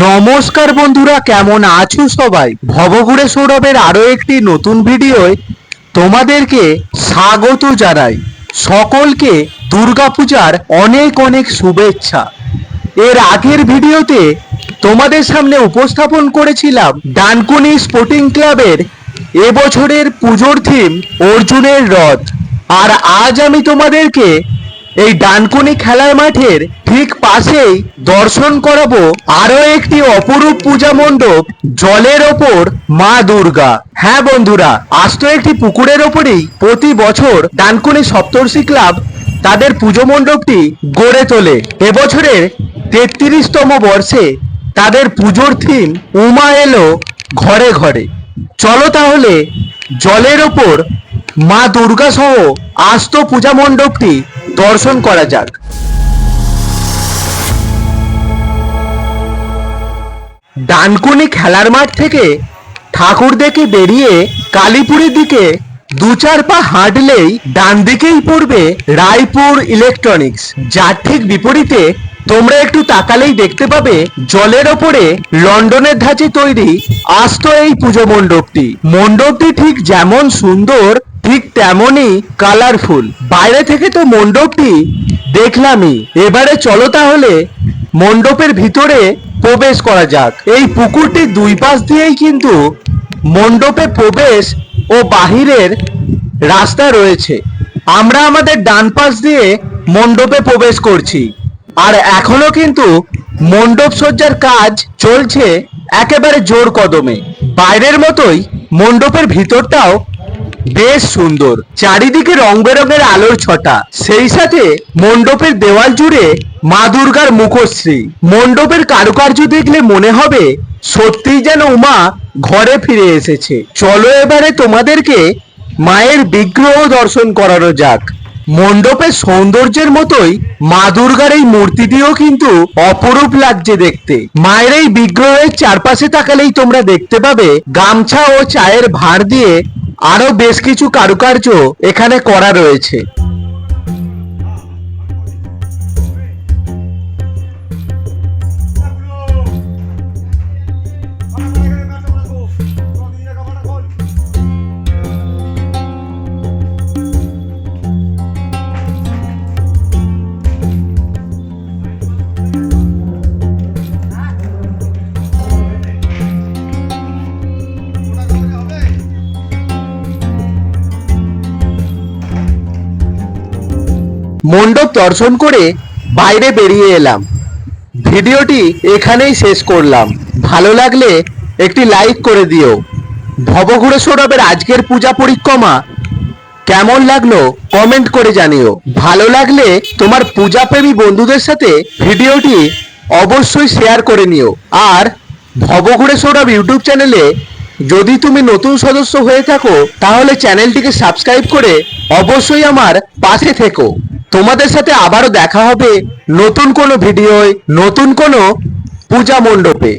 নমস্কার বন্ধুরা, কেমন আছো সবাই? ভবঘুরে সৌরভের আরও একটি নতুন ভিডিওয় তোমাদেরকে স্বাগত জানাই। সকলকে দুর্গাপূজার অনেক অনেক শুভেচ্ছা। এর আগের ভিডিওতে তোমাদের সামনে উপস্থাপন করেছিলাম ডানকুনি স্পোর্টিং ক্লাবের এবছরের পুজোর থিম অর্জুনের রথ। আর আজ আমি তোমাদেরকে এই ডানকুনি খেলার মাঠের ঠিক পাশেই দর্শন করাবো আরও একটি অপরূপ পূজা মণ্ডপ জলের ওপর মা দুর্গা। হ্যাঁ বন্ধুরা, আজ তো একটি পুকুরের ওপরেই প্রতি বছর ডানকুনি সপ্তর্ষি ক্লাব তাদের পুজো মণ্ডপটি গড়ে তোলে। এবছরের তেত্রিশতম বর্ষে তাদের পুজোর থিম উমা এলো ঘরে ঘরে। চলো তাহলে জলের ওপর মা দুর্গা সহ আস্ত পূজা মণ্ডপটি দর্শন করা যাক। ডানকুনি খেলার মাঠ থেকে ঠাকুর দেখে বেরিয়ে কালীপুরের দিকে দু চার পা হাঁটলেই ডান দিকেই পড়বে রায়পুর ইলেকট্রনিক্স, যার ঠিক বিপরীতে তোমরা একটু তাকালেই দেখতে পাবে জলের ওপরে লন্ডনের ধাঁচে তৈরি আস্ত এই পুজো মণ্ডপটি। মণ্ডপটি ঠিক যেমন সুন্দর ঠিক তেমনই কালারফুল বাইরে থেকে তো মণ্ডপটি দেখলামই। এবারে চলো তাহলে মণ্ডপের ভিতরে প্রবেশ করা যাক। এই পুকুরটির দুই পাশ দিয়েই কিন্তু মণ্ডপে প্রবেশ ও বাহিরের রাস্তা রয়েছে। আমরা আমাদের ডান পাশ দিয়ে মণ্ডপে প্রবেশ করছি। আর এখনও কিন্তু মণ্ডপ সজ্জার কাজ চলছে একেবারে জোর কদমে। বাইরের মতোই মণ্ডপের ভিতরটাও বেশ সুন্দর। চারিদিকে রং বেরঙের আলোর ছটা। সেই সাথে মণ্ডপের দেওয়াল জুড়ে মা দুর্গার মুখশ্রী। মণ্ডপের কারুকার্য দেখলে মনে হবে সত্যিই যেন উমা ঘরে ফিরে এসেছে। চলো এবারে তোমাদেরকে মায়ের বিগ্রহ দর্শন করানো যাক। মণ্ডপের সৌন্দর্যের মতোই মা দুর্গার এই মূর্তিটিও কিন্তু অপরূপ লাগছে দেখতে। মায়ের এই বিগ্রহের চারপাশে তাকালেই তোমরা দেখতে পাবে গামছা ও চায়ের ভাঁড় দিয়ে আরও বেশ কিছু কারুকার্য এখানে করা রয়েছে। মণ্ডপ দর্শন করে বাইরে বেরিয়ে এলাম। ভিডিওটি এখানেই শেষ করলাম। ভালো লাগলে একটি লাইক করে দিও। ভবঘুরে সৌরভের আজকের পূজা পরিক্রমা কেমন লাগল কমেন্ট করে জানিও। ভালো লাগলে তোমার পূজাপ্রেমী বন্ধুদের সাথে ভিডিওটি অবশ্যই শেয়ার করে নিও। আর ভবঘুরে সৌরভ ইউটিউব চ্যানেলে যদি তুমি নতুন সদস্য হয়ে থাকো, তাহলে চ্যানেলটিকে সাবস্ক্রাইব করে অবশ্যই আমার পাশে থেকো। তোমাদের সাথে আবারও দেখা হবে নতুন কোনো ভিডিওয় নতুন কোনো পূজা মণ্ডপে।